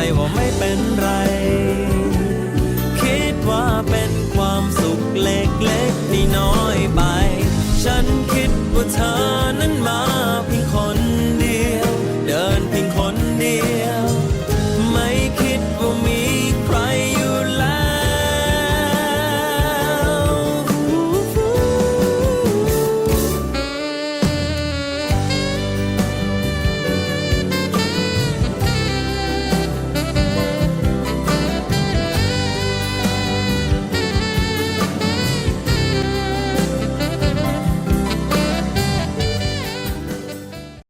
ใจว่าไม่เป็นไร